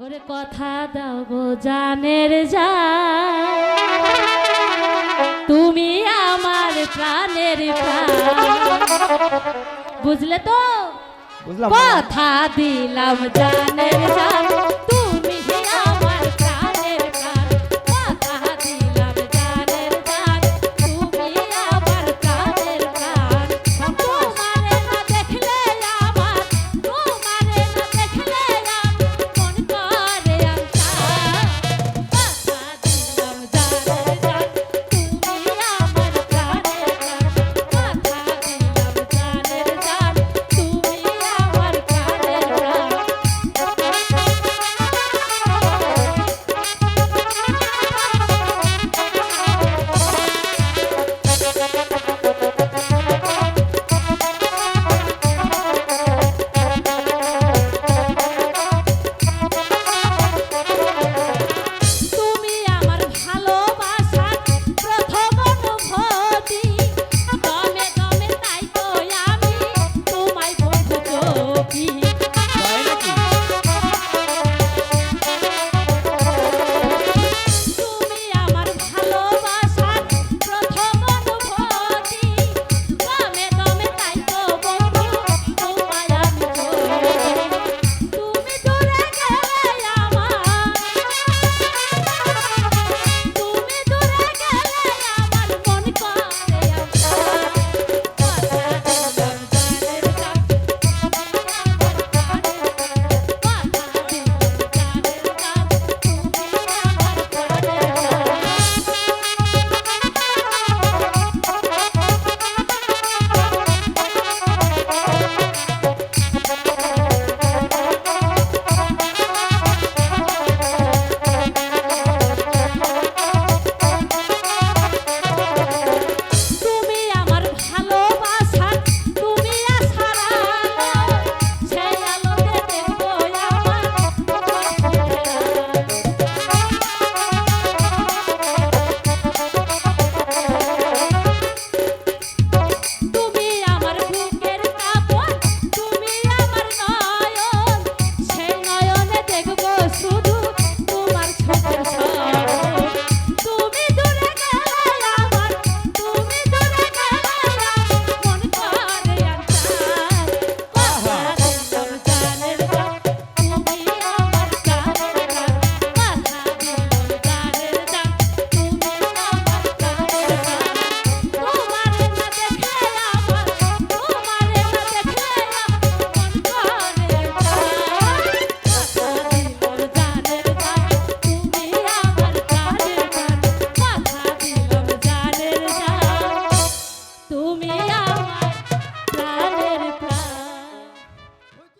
ওরে কথা দাও গো জানের যা তুমি আমার প্রাণের বুঝলে তো? কথা দিলাম জানের যা